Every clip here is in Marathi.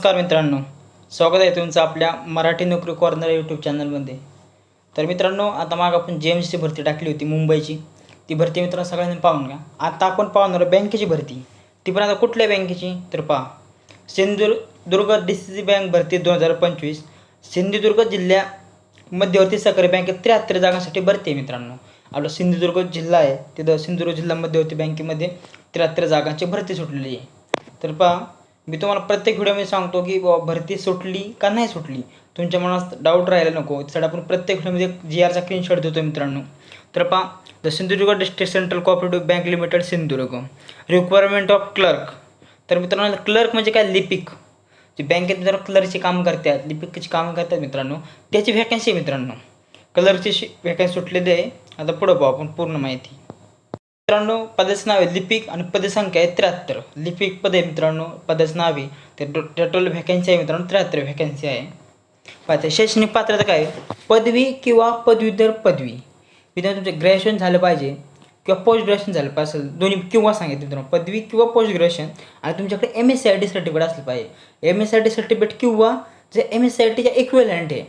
नमस्कार मित्रांनो स्वागत आहे तुमचं आपल्या मराठी नोकरी कॉर्नर यूट्यूब चॅनलमध्ये तर मित्रांनो आता माग आपण जे एम सी भरती टाकली होती मुंबईची. ती भरती मित्रांनो सगळ्यांनी पाहून घ्या. आता आपण पाहणार बँकेची भरती. ती पण आता कुठल्या बँकेची? तर पहा. Sindhudurg D C C bank भरती दोन हजार पंचवीस. सिंधुदुर्ग जिल्ह्या मध्यवर्ती सहकारी बँकेत त्र्याहत्तर जागांसाठी भरती आहे मित्रांनो. आपला सिंधुदुर्ग जिल्हा आहे. तिथं सिंधुदुर्ग जिल्हा मध्यवर्ती बँकेमध्ये त्र्याहत्तर जागांची भरती सुटलेली आहे. तर पहा. मी तुम्हाला प्रत्येक व्हिडिओमध्ये सांगतो की बुवा भरती सुटली का नाही सुटली तुमच्या मनात डाऊट राहायला नको. त्यासाठी आपण प्रत्येक व्हिडिओमध्ये जी आरचा स्क्रीनशॉट देतो मित्रांनो. तर पहा the Sindhudurg district central cooperative bank limited Sindhudurg. Requirement of clerk तर मित्रांनो क्लर्क म्हणजे काय? लिपिक. जे बँकेत मित्रांनो क्लर्कचे काम करतात. लिपिकची कामं करतात मित्रांनो. त्याची व्हॅकन्सी आहे मित्रांनो. कलरची शि व्हॅकन्सी सुटलेली आहे. आता पुढं पाहू आपण पूर्ण माहिती. मित्रांनो पदाचं नाव आहे लिपिक आणि पदसंख्या आहे त्र्याहत्तर. लिपिक पद आहे मित्रांनो पदाचं नाव आहे. ते टोटल व्हॅकन्सी आहे मित्रांनो त्र्याहत्तर व्हॅकन्सी आहे. पाहता शैक्षणिक पात्रता काय आहे? पदवी किंवा पदवीधर पदवी. विद्यार्थी तुमचं ग्रॅज्युएशन झालं पाहिजे किंवा पोस्ट ग्रॅज्युएशन झालं पाहिजे असेल दोन्ही किंवा सांगितलं मित्रांनो पदवी किंवा पोस्ट ग्रॅज्युएशन आणि तुमच्याकडे M S C I T certificate असलं पाहिजे. M S C I T certificate किंवा जे एम एस सी आय टीच्या इक्वेलंट आहे.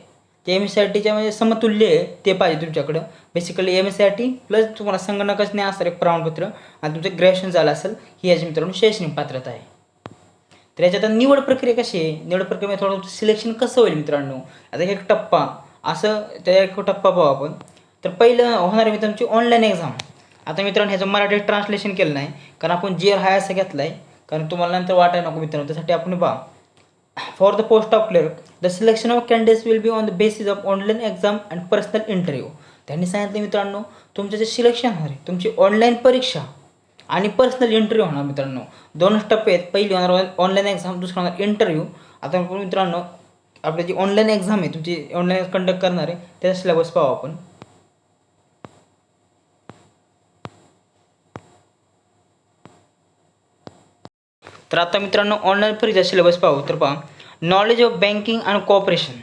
ते एम एस सी आय टीच्या म्हणजे समतुल्य आहे ते पाहिजे तुमच्याकडं. Basically M S C I T plus तुम्हाला संगणकच नाही असणार एक प्रमाणपत्र आणि तुमचं ग्रॅज्युएशन झालं असेल ही याची मित्रांनो शैक्षणिक पात्रता आहे. तर याच्यात आता निवड प्रक्रिया कशी आहे? निवड प्रक्रियेमध्ये थोडं सिलेक्शन कसं होईल मित्रांनो? आता एक टप्पा. असं त्या एक टप्पा पाहू आपण. तर पहिलं होणार आहे मित्रांची ऑनलाईन एक्झाम आता मित्रांनो ह्याचं मराठी ट्रान्सलेशन केलं नाही कारण आपण जी आर हाय असं घेतलं आहे कारण तुम्हाला नंतर वाटायला नको मित्रांनो त्यासाठी आपण पहा. For the post of clerk the selection of candidates will be on the basis of online exam and personal interview त्यांनी सांगितलं मित्रांनो तुमचं जे सिलेक्शन होणार आहे तुमची ऑनलाईन परीक्षा आणि पर्सनल इंटरव्ह्यू होणार मित्रांनो. दोनच टप्पे आहेत. पहिली होणार ऑनलाईन एक्झाम दुसरं होणार इंटरव्ह्यू आता मित्रांनो आपली जी ऑनलाईन एक्झाम आहे तुमची ऑनलाईन कंडक्ट करणार आहे त्याचा सिलेबस पाहू आपण. तर आता मित्रांनो ऑनलाईन परीक्षा सिलेबस पाहू. तर पहा knowledge of banking and cooperation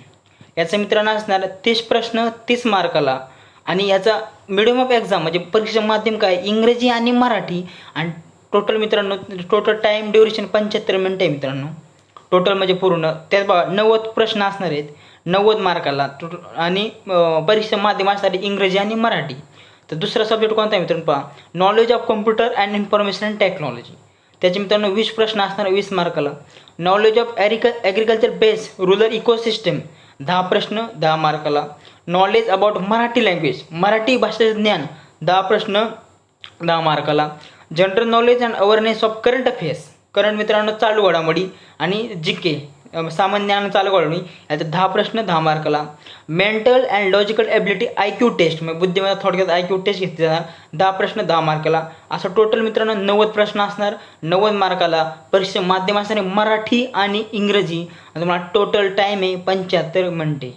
याचा मित्रांनो असणार तीस प्रश्न तीस मार्काला. आणि याचा मिडियम ऑफ एक्झाम म्हणजे परीक्षा माध्यम काय? इंग्रजी आणि मराठी. आणि टोटल मित्रांनो टोटल टाईम ड्युरेशन पंच्याहत्तर मिनटं आहे मित्रांनो. टोटल म्हणजे पूर्ण. त्यात बघा नव्वद प्रश्न असणार आहेत. नव्वद मार्काला. टोटल आणि परीक्षा माध्यम असणार आहे इंग्रजी आणि मराठी. तर दुसरा सब्जेक्ट कोणता आहे मित्रांनो पहा. Knowledge of computer and information and technology त्याचे मित्रांनो वीस प्रश्न असणार वीस मार्काला. नॉलेज ऑफ ॲग्रिकल ॲग्रिकल्चर बेस रुरल इकोसिस्टम दहा प्रश्न दहा मार्काला. Knowledge about Marathi language Marathi भाषेचे ज्ञान दहा प्रश्न दहा मार्काला. General knowledge and awareness of current affairs current मित्रांनो चालू घडामोडी आणि जी के सामान्य ज्ञान चालू घडामोडी याचे दहा प्रश्न दहा मार्काला mental and logical ability I Q test म्हणजे बुद्धिमत्ता थोडक्यात आय क्यू टेस्ट घेतली जाणार. दहा प्रश्न दहा मार्काला असं टोटल मित्रांनो नव्वद प्रश्न असणार. नव्वद मार्काला परीक्षा माध्यम असणार मराठी आणि इंग्रजी. तुम्हाला टोटल टाईम आहे पंच्याहत्तर मिनटे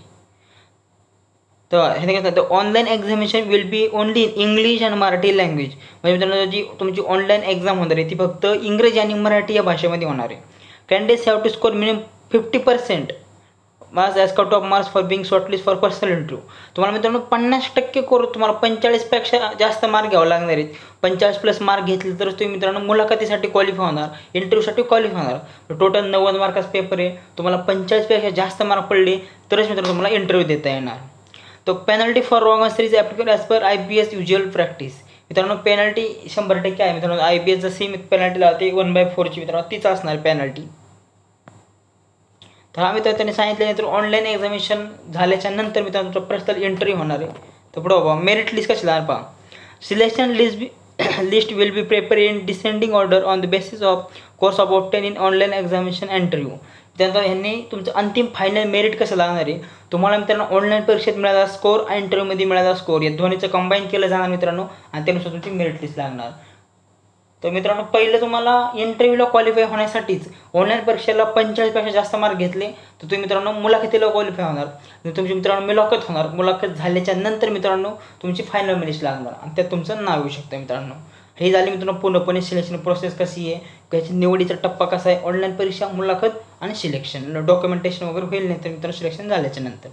तर हे काय तर online examination will be only in English and Marathi language म्हणजे मित्रांनो जी तुमची ऑनलाईन एक्झाम होणार आहे ती फक्त इंग्रजी आणि मराठी या भाषेमध्ये होणार आहे. Candidates have to score minimum fifty percent marks as cut off marks for being shortlist for personal interview तुम्हाला मित्रांनो पन्नास टक्के करून तुम्हाला पंचेचाळीसपेक्षा जास्त मार्क घ्यावे लागणार आहेत. पंचेचाळीस प्लस मार्क घेतले तरच तुम्ही मित्रांनो मुलाखतीसाठी क्वालिफाय होणार इंटरव्ह्यूसाठी क्वालिफाय होणार. टोटल नव्वद मार्काचा पेपर आहे. तुम्हाला पंचेचाळीसपेक्षा जास्त मार्क पडले तरच मित्रांनो तुम्हाला इंटरव्ह्यू देता येणार. तर penalty for wrong answer is applicable as per I B S usual practice मित्रांनो पेनल्टी शंभर टक्के आहे. मित्रांनो आय बी एस जशी पेनल्टी लावते. वन बाय फोरची मित्रांनो तीच असणार पेनल्टी तर आम्ही तर त्यांनी सांगितल्यानंतर ऑनलाईन एक्झामिनेशन झाल्याच्यानंतर मित्रांनो तुमचा पर्सनल इंटरव्ह्यू होणार आहे. तर पुढं बाबा मेरिट लिस्ट कशी लागणार पहा. Selection list B list will be prepare in descending order on the basis of course of obtain in online examination interview त्यानंतर ह्यांनी तुमचं अंतिम फायनल मेरिट कसं लागणार आहे? तुम्हाला मित्रांनो ऑनलाईन परीक्षेत मिळाला स्कोर आणि इंटरव्ह्यूमध्ये मिळाला स्कोर या दोन्हीचं कंबाईन केलं जाणार मित्रांनो आणि त्यानुसार तुमची मेरिट लिस्ट लागणार. तर मित्रांनो पहिलं तुम्हाला इंटरव्ह्यूला क्वालिफाय होण्यासाठीच ऑनलाईन परीक्षेला पंचेचाळीसपेक्षा जास्त मार्क घेतले. तर तुम्ही मित्रांनो मुलाखतीला क्वालिफाय होणार. तुमची मित्रांनो मुलाखत होणार. मुलाखत झाल्याच्यानंतर मित्रांनो तुमची फायनल मेरिट लागणार. आणि त्यात तुमचं नाव येऊ शकतं मित्रांनो. हे झाले मित्रांनो पूर्णपणे सिलेक्शन प्रोसेस कशी आहे? त्याची निवडीचा टप्पा कसा आहे? ऑनलाईन परीक्षा मुलाखत आणि सिलेक्शन डॉक्युमेंटेशन वगैरे होईल नाही तर मित्रांनो सिलेक्शन झाल्याच्यानंतर.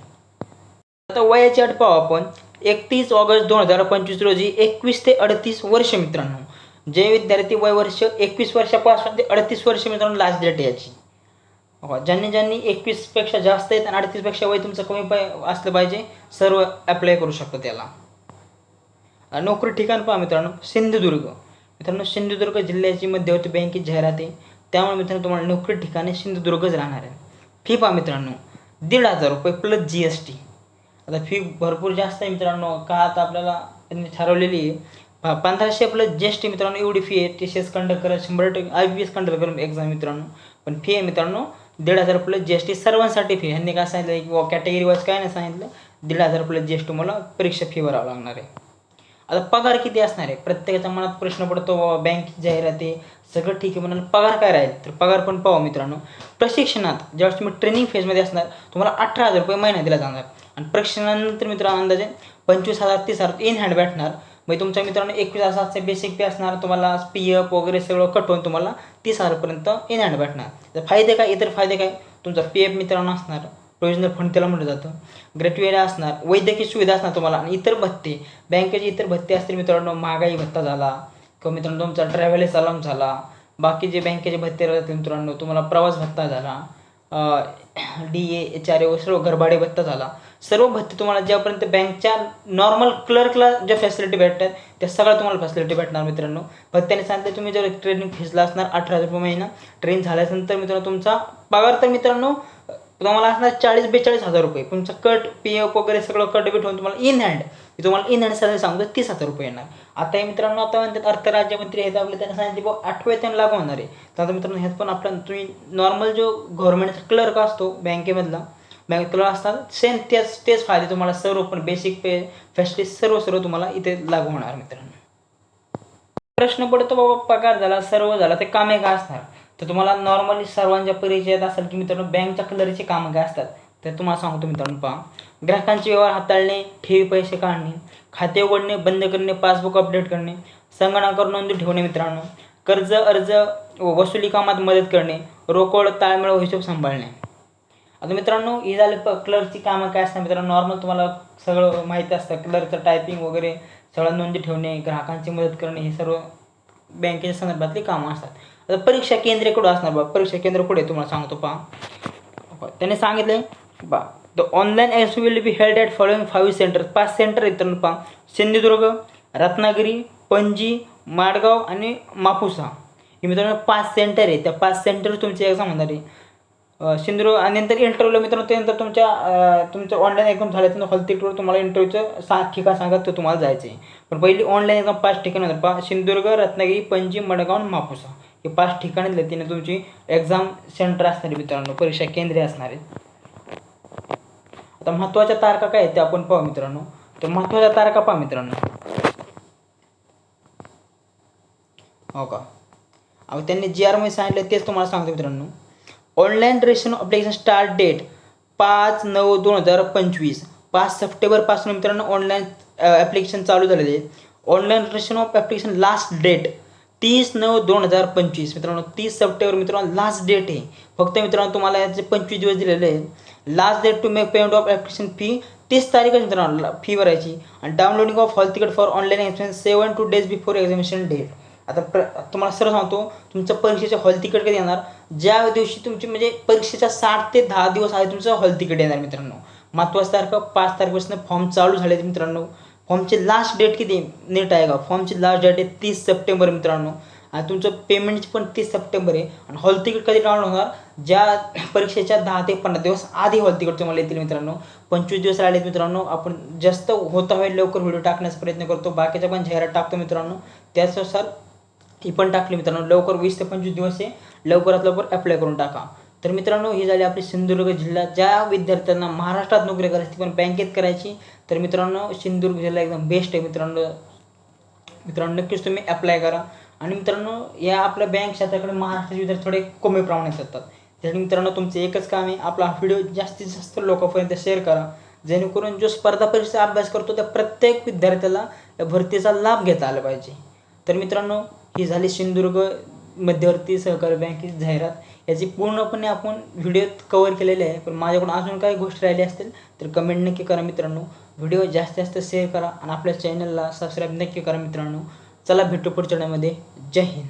आता वयाची अट पाहू आपण. एकतीस ऑगस्ट दोन हजार पंचवीस रोजी एकवीस ते अडतीस वर्ष मित्रांनो. जे विद्यार्थी वय वर्ष एकवीस वर्षापासून ते अडतीस वर्ष मित्रांनो लास्ट डेट याची. हो, ज्यांनी ज्यांनी एकवीसपेक्षा जास्त आहेत आणि अडतीसपेक्षा वय तुमचं कमी पाय असलं पाहिजे सर्व अप्लाय करू शकतो त्याला नोकरी ठिकाण पहा मित्रांनो सिंधुदुर्ग. मित्रांनो सिंधुदुर्ग जिल्ह्याची मध्यवर्ती बँकेची जाहिरात आहे. त्यामुळे मित्रांनो तुम्हाला नोकरी ठिकाणी सिंधुदुर्गच राहणार आहे. फी पहा मित्रांनो दीड हजार रुपये प्लस जी एस टी आता फी भरपूर जास्त आहे मित्रांनो का आता आपल्याला त्यांनी ठरवलेली आहे पंधराशे प्लस जी एस टी मित्रांनो एवढी फी आहे. टी सी एस कंडक्ट करा शंभर टक्के आय बी एस कंडक्ट करून एक्झाम मित्रांनो. पण फी आहे मित्रांनो दीड हजार प्लस जी एस टी सर्वांसाठी फी ह्यांनी काय सांगितलं की कॅटेगरी वाईज काय नाही सांगितलं दीड हजार प्लस जी एस टी मला परीक्षा फी भरावं लागणार आहे. आता पगार किती असणार आहे? प्रत्येकाच्या मनात प्रश्न पडतो बँक जाहिराती सगळं ठीक आहे म्हणाल पगार काय राहील? तर पगार पण पाहू मित्रांनो. प्रशिक्षणात ज्यावेळेस तुम्ही ट्रेनिंग फेजमध्ये असणार तुम्हाला अठरा हजार रुपये महिना दिला जाणार. आणि प्रशिक्षणानंतर मित्रांनो अंदाजे पंचवीस हजार तीस हजार इन हँड भेटणार. म्हणजे तुमच्या मित्रांनो एकवीस हजारचे बेसिक पे असणार तुम्हाला पी एफ वगैरे सगळं कटवून तुम्हाला तीस हजारपर्यंत इन हँड भेटणार. तर फायदे काय इतर फायदे काय? तुमचा पी एफ मित्रांनो असणार प्रोविजनल फंड त्याला म्हटलं जातं. ग्रॅट्युएट असणार वैद्यकीय सुविधा असणार तुम्हाला आणि इतर भत्ते. बँकेचे इतर भत्ते असतील मित्रांनो महागाई भत्ता झाला किंवा मित्रांनो तुमचा ट्रॅव्हल सलाम झाला बाकी जे बँकेचे भत्ते राहतात मित्रांनो तुम्हाला प्रवास भत्ता झाला D A H R A सर्व घरभाडे भत्ता झाला. सर्व भत्ते तुम्हाला ज्यापर्यंत बँकच्या नॉर्मल क्लर्कला ज्या फॅसिलिटी भेटतात त्या सगळ्या तुम्हाला फॅसिलिटी भेटणार मित्रांनो. भत्त्याने सांगितलं तुम्ही जर ट्रेनिंग फेजला असणार अठरा हजार रुपये महिना ट्रेन झाल्यानंतर मित्रांनो तुमचा पगार तर मित्रांनो तुम्हाला असणार चाळीस बेचाळीस हजार रुपये. तुमचं कट पी एफ वगैरे सगळं कट बिट होऊन तुम्हाला इन हँड मी तुम्हाला इन हँड सॅलरी सांगतो तीस हजार रुपये येणार. आता मित्रांनो आता म्हणतात अर्थ राज्यमंत्री आहेत त्यांना सांगितले बुवा आठवे त्यांना लागू होणार आहे. तर आता मित्रांनो ह्यात पण आपला तुम्ही नॉर्मल जो गव्हर्नमेंटचा क्लर्क असतो बँकेमधला बँक क्लर्क असतात सेम तेच तेच फायदे तुम्हाला सर्व पण बेसिक पे फॅसिलिटी सर्व सर्व तुम्हाला इथे लागू होणार मित्रांनो. प्रश्न पडतो बाबा पगार झाला सर्व झाला ते कामे का असणार? तर तुम्हाला नॉर्मली सर्वांच्या परिचयात असेल की मित्रांनो बँकच्या कलरचे कामं काय असतात? तर तुम्हाला सांगतो मित्रांनो पहा. ग्राहकांचे व्यवहार हाताळणे ठेवी पैसे काढणे खाते उघडणे बंद करणे पासबुक अपडेट करणे संगणकावर नोंदी ठेवणे मित्रांनो कर्ज अर्ज व वसुली कामात मदत करणे रोकड ताळमेळ व हिशोब सांभाळणे. आता मित्रांनो हे झालं प क्लर्कची कामं काय असतात मित्रांनो? नॉर्मल तुम्हाला सगळं माहिती असतं. क्लर्कचं टायपिंग वगैरे सगळं नोंदी ठेवणे ग्राहकांची मदत करणे हे सर्व बँकेच्या संदर्भातली कामं असतात. आता परीक्षा केंद्रे कुठं असणार बा? परीक्षा केंद्र कुठे आहे तुम्हाला सांगतो पहा. त्याने सांगितले बा the online ex will be held at following five centre पाच सेंटर आहेत तर पहा. सिंधुदुर्ग रत्नागिरी पणजी माडगाव आणि मापुसा. हे मित्रांनो पाच सेंटर आहे त्या पाच सेंटर तुमची एक्झाम होणार आहे. सिंधुदुर्ग आणि नंतर इंटरव्ह्यूला मित्रांनो त्यानंतर तुमच्या तुमचं ऑनलाईन एक्झाम झाल्यानंतर हॉल तिकीटवर तुम्हाला इंटरव्ह्यूचं सा ठिकाण सांगा तर तुम्हाला जायचं आहे पण पहिली ऑनलाईन एक्झाम पाच ठिकाण होणार पा सिंधुदुर्ग रत्नागिरी पणजी मडगाव आणि मापुसा. हे पाच ठिकाणी दिले तिने तुमची एक्झाम सेंटर असणारे मित्रांनो. परीक्षा केंद्रे असणार आहेत. आता महत्त्वाच्या तारखा काय आहेत ते आपण पाहू मित्रांनो. तर महत्त्वाच्या तारखा पहा मित्रांनो. हो का? अहो त्यांनी जी आरमध्ये सांगितलं तेच तुम्हाला सांगतो मित्रांनो. Online registration application start date पाच नऊ दोन हजार पंचवीस. पाच सप्टेंबरपासून मित्रांनो ऑनलाईन ॲप्लिकेशन चालू झालेले. आहे online registration of application last date तीस नऊ दोन हजार पंचवीस. मित्रांनो तीस सप्टेंबर मित्रांनो लास्ट डेट आहे. फक्त मित्रांनो तुम्हाला याचे पंचवीस दिवस दिलेले आहे last date to make payment of application fee तीस तारीखच मित्रांनो फी भरायची. आणि downloading of hall ticket for online expense seven to days before examination date आता प्र तुम्हाला सरळ सांगतो तुमचं परीक्षेचे हॉल तिकीट कधी येणार? ज्या दिवशी तुमची म्हणजे परीक्षेच्या साठ ते दहा दिवस आधी तुमचं हॉल तिकीट येणार मित्रांनो. महत्त्वाचं तारखा पाच तारखेपासून फॉर्म चालू झाले आहेत मित्रांनो. फॉर्मची लास्ट डेट किती? नीट आहे का? फॉर्मची लास्ट डेट आहे तीस सप्टेंबर मित्रांनो. आणि तुमचं पेमेंटची पण तीस सप्टेंबर आहे. आणि हॉल तिकीट कधी डाऊनलोड होणार? ज्या परीक्षेच्या दहा ते पंधरा दिवस आधी हॉल तिकीट तुम्हाला येतील मित्रांनो. पंचवीस दिवस राहिले मित्रांनो. आपण जास्त होता होईल लवकर व्हिडिओ टाकण्याचा प्रयत्न करतो. बाकीच्या पण जाहिरात टाकतो मित्रांनो. त्याचनुसार ती पण टाकली मित्रांनो. लवकर वीस ते पंचवीस दिवस आहे. लवकरात लवकर अप्लाय करून टाका. तर मित्रांनो ही झाली आपली सिंधुदुर्ग जिल्हा. ज्या विद्यार्थ्यांना महाराष्ट्रात नोकरी करायची ती पण बँकेत करायची. तर मित्रांनो सिंधुदुर्ग जिल्हा एकदम बेस्ट आहे मित्रांनो. मित्रांनो नक्कीच तुम्ही अप्लाय करा. आणि मित्रांनो या आपल्या बँक क्षेत्राकडे महाराष्ट्राचे विद्यार्थी थोडे कमी प्रमाणात येतात. त्यासाठी मित्रांनो तुमचं एकच काम आहे. आपला हा व्हिडिओ जास्तीत जास्त लोकांपर्यंत शेअर करा. जेणेकरून जो स्पर्धा परीक्षा अभ्यास करतो त्या प्रत्येक विद्यार्थ्याला या भरतीचा लाभ घेता आला पाहिजे. तर मित्रांनो ही झाली सिंधुदुर्ग मध्यवर्ती सहकारी बँकेची जाहिरात. याची पूर्णपणे आपण व्हिडिओत कवर केलेले आहे. पण माझ्याकडून अजून काही गोष्टी राहिल्या असतील तर कमेंट नक्की करा मित्रांनो. व्हिडिओ जास्तीत जास्त शेअर करा आणि आपल्या चॅनलला सबस्क्राईब नक्की करा मित्रांनो. चला भेटू पुढच्या जय हिंद.